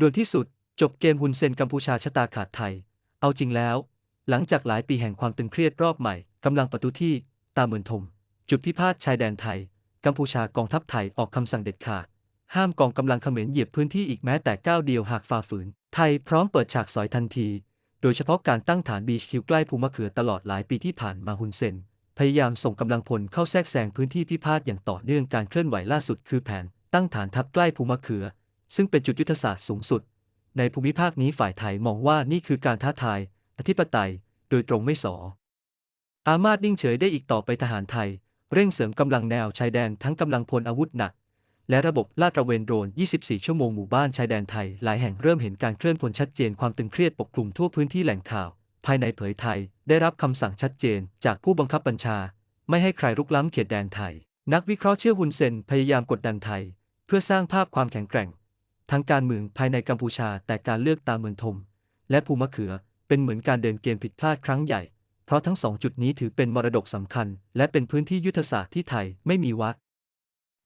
ด่วนที่สุด จบเกมฮุนเซนกัมพูชาชะตาขาดไทย เอาจริงแล้ว หลังจากหลายปีแห่งความตึงเครียดรอบใหม่กำลังประตูที่ ตาเหมือนทม จุดพิพาทชายแดนไทย กัมพูชากองทัพไทยออกคำสั่งเด็ดขาด ห้ามกองกำลังเขมรเหยียบพื้นที่อีกแม้แต่ก้าวเดียวหากฝ่าฝืน ไทยพร้อมเปิดฉากสอยทันที โดยเฉพาะการตั้งฐานบีชคิวใกล้ภูมะเขือตลอดหลายปีที่ผ่านมาฮุนเซนพยายามส่งกำลังพลเข้าแทรกแซงพื้นที่พิพาทอย่างต่อเนื่องการเคลื่อนไหวล่าสุดคือแผน ตั้งฐานทัพใกล้ภูมะเขือ ซึ่งเป็นจุดยุทธศาสตร์สูงสุด ในภูมิภาคนี้ฝ่ายไทยมองว่านี่คือการท้าทาย อธิปไตย โดยตรงไม่สอ อามาตย์นิ่งเฉยได้อีกต่อไปทหารไทย เร่งเสริมกำลังแนวชายแดนทั้งกำลังพลอาวุธหนัก และระบบลาดตระเวนโดรน 24 ชั่วโมงหมู่บ้านชายแดนไทย หลายแห่งเริ่มเห็นการเคลื่อนพลชัดเจนความตึงเครียดปกคลุมทั่วพื้นที่แหล่งข่าว ภายในเผยไทย ได้รับคำสั่งชัดเจน จากผู้บังคับบัญชา ไม่ให้ใครรุกล้ำเขตแดนไทย นักวิเคราะห์เชื่อฮุนเซนพยายามกดดันไทย เพื่อสร้างภาพความแข็งแกร่ง ทางการเมืองภายในกัมพูชาแต่การเลือกตามเมืองทม และภูมะเขือเป็นเหมือนการเดินเกมผิดพลาดครั้งใหญ่ เพราะทั้งสองจุดนี้ถือเป็นมรดกสำคัญ และเป็นพื้นที่ยุทธศาสตร์ที่ไทยไม่มีวัด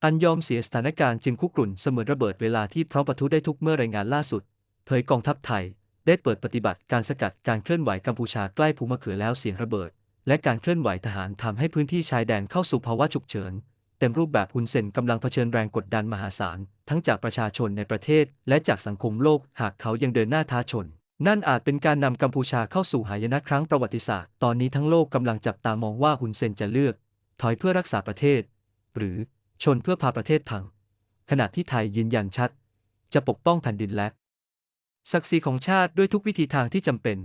อันยอมเสียสถานการณ์จึงคุกรุ่นเสมือนระเบิดเวลาที่พร้อมปะทุได้ทุกเมื่อรายงานล่าสุด เผยกองทัพไทย ได้เปิดปฏิบัติการสกัดการเคลื่อนไหวกัมพูชาใกล้ภูมะเขือแล้วเสียงระเบิด และการเคลื่อนไหวทหารทำให้พื้นที่ชายแดนเข้าสู่ภาวะฉุกเฉิน ต็มรูปแบบฮุนเซนกำลังเผชิญแรงกดดันมหาศาล ทั้งจากประชาชนในประเทศ และจากสังคมโลกหากเขายังเดินหน้าท้าชน นั่นอาจเป็นการนำกัมพูชาเข้าสู่หายนะครั้งประวัติศาสตร์ ตอนนี้ทั้งโลกกำลังจับตามองว่าฮุนเซนจะเลือก ถอยเพื่อรักษาประเทศ หรือชนเพื่อพาประเทศพัง ขณะที่ไทยยืนยันชัด จะปกป้องแผ่นดินและศักดิ์ศรีของชาติด้วยทุกวิธีทางที่จำเป็น